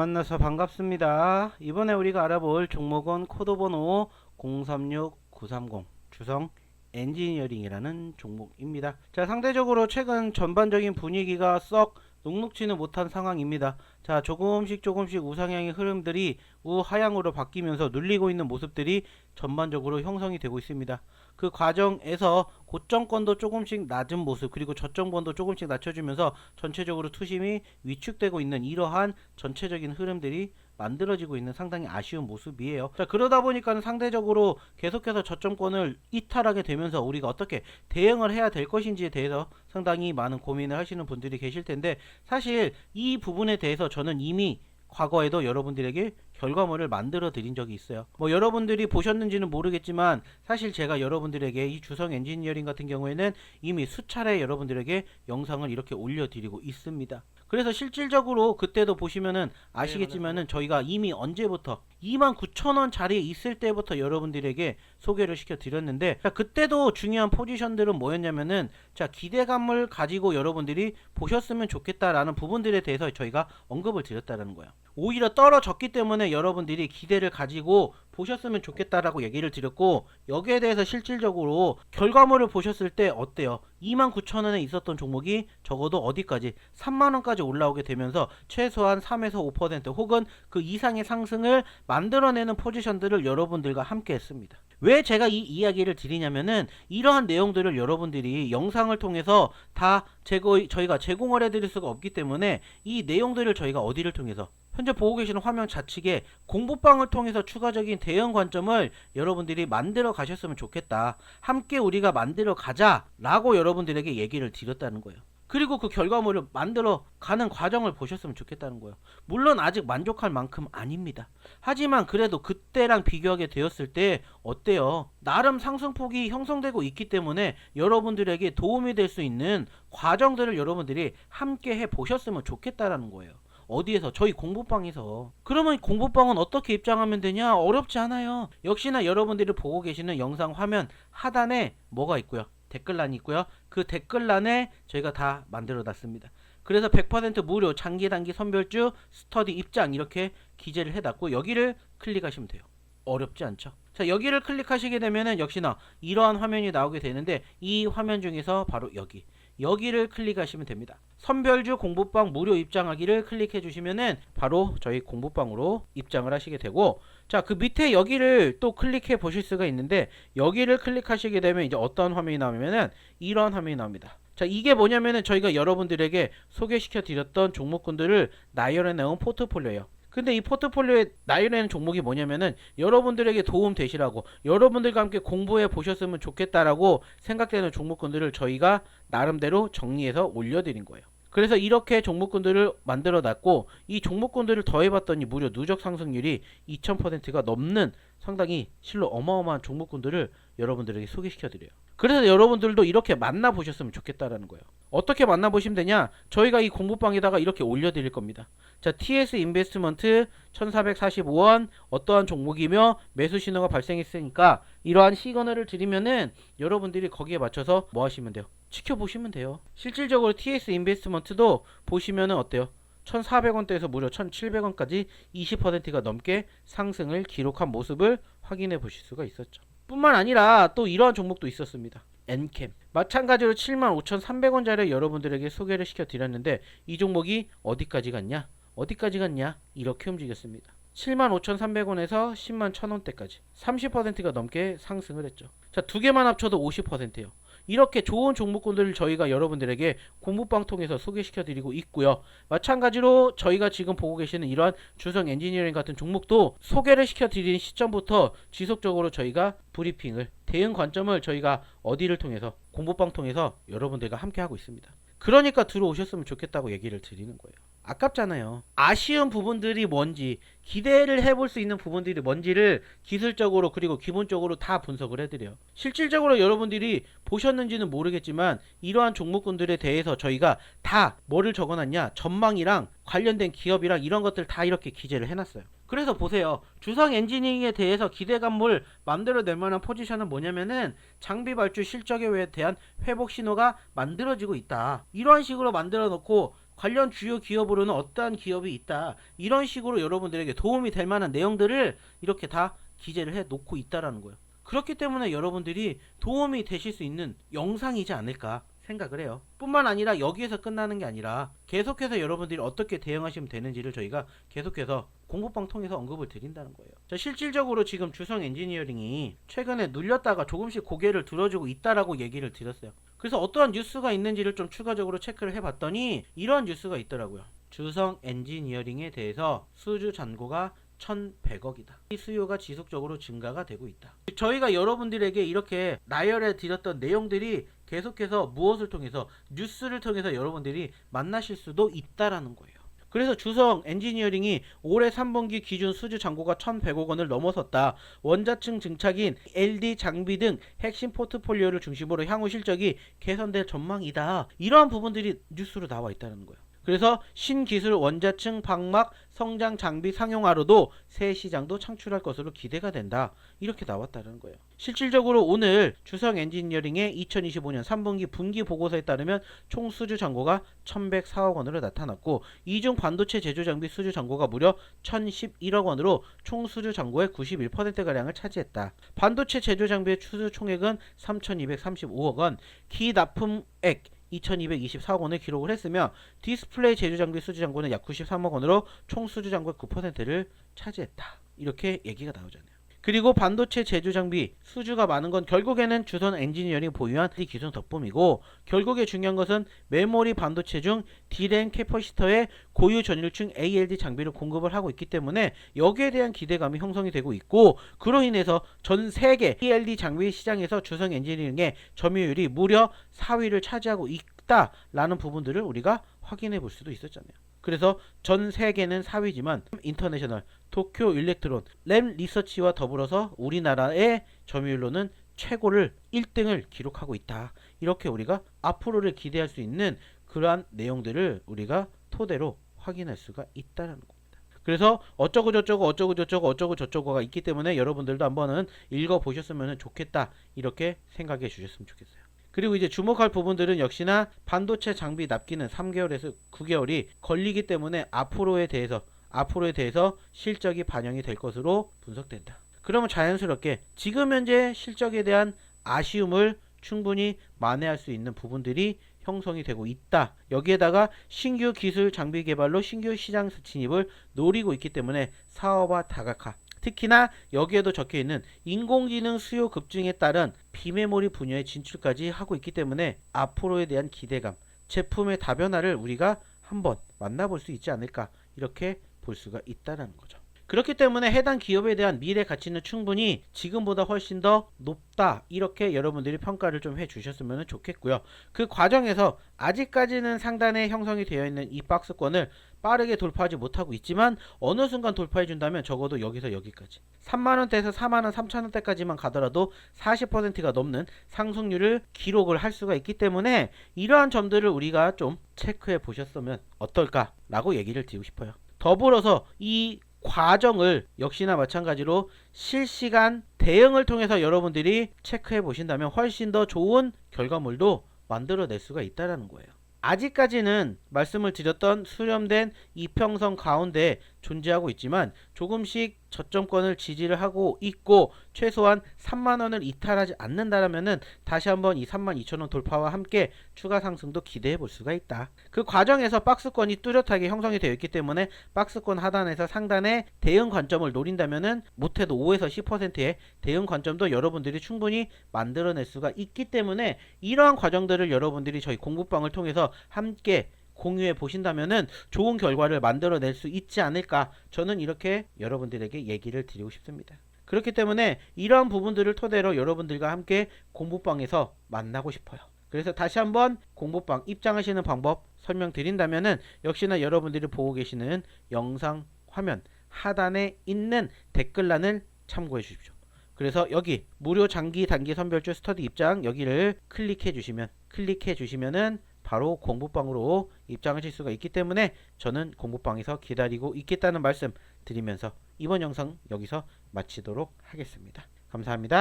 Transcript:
만나서 반갑습니다. 이번에 우리가 알아볼 종목은 코드 번호 036930 주성 엔지니어링이라는 종목입니다. 자, 상대적으로 최근 전반적인 분위기가 썩 녹록지는 못한 상황입니다. 자, 조금씩 조금씩 우상향의 흐름들이 우하향으로 바뀌면서 눌리고 있는 모습들이 전반적으로 형성이 되고 있습니다. 그 과정에서 고점권도 조금씩 낮은 모습 그리고 저점권도 조금씩 낮춰주면서 전체적으로 투심이 위축되고 있는 이러한 전체적인 흐름들이 만들어지고 있는 상당히 아쉬운 모습이에요. 자, 그러다 보니까는 상대적으로 계속해서 저점권을 이탈하게 되면서 우리가 어떻게 대응을 해야 될 것인지에 대해서 상당히 많은 고민을 하시는 분들이 계실 텐데 사실 이 부분에 대해서 저는 이미 과거에도 여러분들에게 결과물을 만들어 드린 적이 있어요. 뭐 여러분들이 보셨는지는 모르겠지만 사실 제가 여러분들에게 이 주성 엔지니어링 같은 경우에는 이미 수차례 여러분들에게 영상을 이렇게 올려드리고 있습니다. 그래서 실질적으로 그때도 보시면은 아시겠지만은 저희가 이미 언제부터 29,000원 자리에 있을 때부터 여러분들에게 소개를 시켜 드렸는데 자 그때도 중요한 포지션들은 뭐였냐면은 자 기대감을 가지고 여러분들이 보셨으면 좋겠다라는 부분들에 대해서 저희가 언급을 드렸다라는 거예요. 오히려 떨어졌기 때문에 여러분들이 기대를 가지고 보셨으면 좋겠다라고 얘기를 드렸고 여기에 대해서 실질적으로 결과물을 보셨을 때 어때요? 29,000원에 있었던 종목이 적어도 어디까지 3만원까지 올라오게 되면서 최소한 3에서 5% 혹은 그 이상의 상승을 만들어내는 포지션들을 여러분들과 함께 했습니다. 왜 제가 이 이야기를 드리냐면은 이러한 내용들을 여러분들이 영상을 통해서 다 제거 저희가 제공을 해드릴 수가 없기 때문에 이 내용들을 저희가 어디를 통해서 현재 보고 계시는 화면 좌측에 공부방을 통해서 추가적인 대응 관점을 여러분들이 만들어 가셨으면 좋겠다. 함께 우리가 만들어 가자 라고 여러분들에게 얘기를 드렸다는 거예요. 그리고 그 결과물을 만들어 가는 과정을 보셨으면 좋겠다는 거예요. 물론 아직 만족할 만큼 아닙니다. 하지만 그래도 그때랑 비교하게 되었을 때 어때요? 나름 상승폭이 형성되고 있기 때문에 여러분들에게 도움이 될 수 있는 과정들을 여러분들이 함께 해 보셨으면 좋겠다라는 거예요. 어디에서? 저희 공부방에서. 그러면 공부방은 어떻게 입장하면 되냐? 어렵지 않아요. 역시나 여러분들이 보고 계시는 영상 화면 하단에 뭐가 있고요? 댓글란이 있고요. 그 댓글란에 저희가 다 만들어 놨습니다. 그래서 100% 무료 장기 단기 선별주 스터디 입장 이렇게 기재를 해놨고 여기를 클릭하시면 돼요. 어렵지 않죠? 자 여기를 클릭하시게 되면은 역시나 이러한 화면이 나오게 되는데 이 화면 중에서 바로 여기 여기를 클릭하시면 됩니다. 선별주 공부방 무료 입장하기를 클릭해 주시면은 바로 저희 공부방으로 입장을 하시게 되고 자 그 밑에 여기를 또 클릭해 보실 수가 있는데 여기를 클릭하시게 되면 이제 어떤 화면이 나오면은 이런 화면이 나옵니다. 자 이게 뭐냐면은 저희가 여러분들에게 소개시켜 드렸던 종목군들을 나열해 놓은 포트폴리오예요. 근데 이 포트폴리오에 나열하는 종목이 뭐냐면은 여러분들에게 도움 되시라고 여러분들과 함께 공부해 보셨으면 좋겠다라고 생각되는 종목군들을 저희가 나름대로 정리해서 올려드린 거예요. 그래서 이렇게 종목군들을 만들어 놨고 이 종목군들을 더해봤더니 무려 누적 상승률이 2000%가 넘는 상당히 실로 어마어마한 종목군들을 여러분들에게 소개시켜 드려요. 그래서 여러분들도 이렇게 만나 보셨으면 좋겠다라는 거예요. 어떻게 만나 보시면 되냐? 저희가 이 공부방에다가 이렇게 올려 드릴 겁니다. 자, TS 인베스트먼트 1445원 어떠한 종목이며 매수 신호가 발생했으니까 이러한 시그널을 드리면은 여러분들이 거기에 맞춰서 뭐 하시면 돼요? 지켜보시면 돼요. 실질적으로 TS 인베스트먼트도 보시면은 어때요? 1,400원대에서 무려 1,700원까지 20%가 넘게 상승을 기록한 모습을 확인해 보실 수가 있었죠. 뿐만 아니라 또 이러한 종목도 있었습니다. 엔캠 마찬가지로 75,300원짜리 여러분들에게 소개를 시켜 드렸는데 이 종목이 어디까지 갔냐? 어디까지 갔냐? 이렇게 움직였습니다. 75,300원에서 10만 1,000원대까지 30%가 넘게 상승을 했죠. 자, 두 개만 합쳐도 50%예요. 이렇게 좋은 종목군들을 저희가 여러분들에게 공부방 통해서 소개시켜 드리고 있고요. 마찬가지로 저희가 지금 보고 계시는 이러한 주성 엔지니어링 같은 종목도 소개를 시켜 드리는 시점부터 지속적으로 저희가 브리핑을 대응 관점을 저희가 어디를 통해서 공부방 통해서 여러분들과 함께 하고 있습니다. 그러니까 들어오셨으면 좋겠다고 얘기를 드리는 거예요. 아깝잖아요. 아쉬운 부분들이 뭔지, 기대를 해볼 수 있는 부분들이 뭔지를 기술적으로 그리고 기본적으로 다 분석을 해드려요. 실질적으로 여러분들이 보셨는지는 모르겠지만 이러한 종목군들에 대해서 저희가 다 뭐를 적어놨냐, 전망이랑 관련된 기업이랑 이런 것들 다 이렇게 기재를 해놨어요. 그래서 보세요. 주성 엔지니어링에 대해서 기대감을 만들어낼 만한 포지션은 뭐냐면은 장비 발주 실적에 대한 회복 신호가 만들어지고 있다. 이러한 식으로 만들어 놓고 관련 주요 기업으로는 어떠한 기업이 있다. 이런 식으로 여러분들에게 도움이 될 만한 내용들을 이렇게 다 기재를 해 놓고 있다라는 거예요. 그렇기 때문에 여러분들이 도움이 되실 수 있는 영상이지 않을까 생각을 해요. 뿐만 아니라 여기에서 끝나는 게 아니라 계속해서 여러분들이 어떻게 대응하시면 되는지를 저희가 계속해서 공부방 통해서 언급을 드린다는 거예요. 자, 실질적으로 지금 주성 엔지니어링이 최근에 눌렸다가 조금씩 고개를 들어주고 있다라고 얘기를 드렸어요. 그래서 어떠한 뉴스가 있는지를 좀 추가적으로 체크를 해봤더니 이러한 뉴스가 있더라고요. 주성 엔지니어링에 대해서 수주 잔고가 1,100억이다. 이 수요가 지속적으로 증가가 되고 있다. 저희가 여러분들에게 이렇게 나열해 드렸던 내용들이 계속해서 무엇을 통해서 뉴스를 통해서 여러분들이 만나실 수도 있다라는 거예요. 그래서 주성 엔지니어링이 올해 3분기 기준 수주 잔고가 1,100억 원을 넘어섰다. 원자층 증착인 LD 장비 등 핵심 포트폴리오를 중심으로 향후 실적이 개선될 전망이다. 이러한 부분들이 뉴스로 나와 있다는 거예요. 그래서 신기술 원자층 방막 성장 장비 상용화로도 새 시장도 창출할 것으로 기대가 된다. 이렇게 나왔다는 거예요. 실질적으로 오늘 주성 엔지니어링의 2025년 3분기 분기 보고서에 따르면 총 수주 잔고가 1,104억 원으로 나타났고 이중 반도체 제조 장비 수주 잔고가 무려 1,011억 원으로 총 수주 잔고의 91% 가량을 차지했다. 반도체 제조 장비의 수주 총액은 3,235억 원, 기 납품액 2,224억 원을 기록을 했으며 디스플레이 제조 장비 수주 잔고는 약 93억 원으로 총 수주 잔고의 9%를 차지했다. 이렇게 얘기가 나오잖아요. 그리고 반도체 제조 장비 수주가 많은 건 결국에는 주선 엔지니어링 보유한 이 기술 덕분이고 결국에 중요한 것은 메모리 반도체 중 D램 캐퍼시터의 고유 전율층 ALD 장비를 공급을 하고 있기 때문에 여기에 대한 기대감이 형성이 되고 있고 그로 인해서 전 세계 ALD 장비 시장에서 주성 엔지니어링의 점유율이 무려 4위를 차지하고 있다라는 부분들을 우리가 확인해 볼 수도 있었잖아요. 그래서 전 세계는 4위지만 인터내셔널, 도쿄 일렉트론, 램 리서치와 더불어서 우리나라의 점유율로는 최고를 1등을 기록하고 있다. 이렇게 우리가 앞으로를 기대할 수 있는 그러한 내용들을 우리가 토대로 확인할 수가 있다는 겁니다. 그래서 어쩌고 저쩌고 어쩌고 저쩌고 어쩌고 저쩌고가 있기 때문에 여러분들도 한번은 읽어 보셨으면 좋겠다. 이렇게 생각해 주셨으면 좋겠어요. 그리고 이제 주목할 부분들은 역시나 반도체 장비 납기는 3개월에서 9개월이 걸리기 때문에 앞으로에 대해서 앞으로에 대해서 실적이 반영이 될 것으로 분석된다. 그러면 자연스럽게 지금 현재 실적에 대한 아쉬움을 충분히 만회할 수 있는 부분들이 형성이 되고 있다. 여기에다가 신규 기술 장비 개발로 신규 시장 진입을 노리고 있기 때문에 사업화 다각화 특히나 여기에도 적혀 있는 인공지능 수요 급증에 따른 비메모리 분야의 진출까지 하고 있기 때문에 앞으로에 대한 기대감, 제품의 다변화를 우리가 한번 만나볼 수 있지 않을까 이렇게 볼 수가 있다라는 거죠. 그렇기 때문에 해당 기업에 대한 미래 가치는 충분히 지금보다 훨씬 더 높다. 이렇게 여러분들이 평가를 좀 해 주셨으면 좋겠고요. 그 과정에서 아직까지는 상단에 형성이 되어 있는 이 박스권을 빠르게 돌파하지 못하고 있지만 어느 순간 돌파해 준다면 적어도 여기서 여기까지. 3만원대에서 4만원 3천원대까지만 가더라도 40%가 넘는 상승률을 기록을 할 수가 있기 때문에 이러한 점들을 우리가 좀 체크해 보셨으면 어떨까 라고 얘기를 드리고 싶어요. 더불어서 이 과정을 역시나 마찬가지로 실시간 대응을 통해서 여러분들이 체크해 보신다면 훨씬 더 좋은 결과물도 만들어낼 수가 있다는 거예요. 아직까지는 말씀을 드렸던 수렴된 이평선 가운데 존재하고 있지만 조금씩 저점권을 지지를 하고 있고 최소한 3만원을 이탈하지 않는다라면은 다시 한번 이 32,000원 돌파와 함께 추가 상승도 기대해 볼 수가 있다. 그 과정에서 박스권이 뚜렷하게 형성이 되어 있기 때문에 박스권 하단에서 상단에 대응 관점을 노린다면은 못해도 5에서 10%의 대응 관점도 여러분들이 충분히 만들어낼 수가 있기 때문에 이러한 과정들을 여러분들이 저희 공부방을 통해서 함께 공유해 보신다면은 좋은 결과를 만들어낼 수 있지 않을까 저는 이렇게 여러분들에게 얘기를 드리고 싶습니다. 그렇기 때문에 이러한 부분들을 토대로 여러분들과 함께 공부방에서 만나고 싶어요. 그래서 다시 한번 공부방 입장하시는 방법 설명드린다면은 역시나 여러분들이 보고 계시는 영상 화면 하단에 있는 댓글란을 참고해 주십시오. 그래서 여기 무료 장기 단기 선별주 스터디 입장 여기를 클릭해 주시면 클릭해 주시면은 바로 공부방으로 입장하실 수가 있기 때문에 저는 공부방에서 기다리고 있겠다는 말씀 드리면서 이번 영상 여기서 마치도록 하겠습니다. 감사합니다.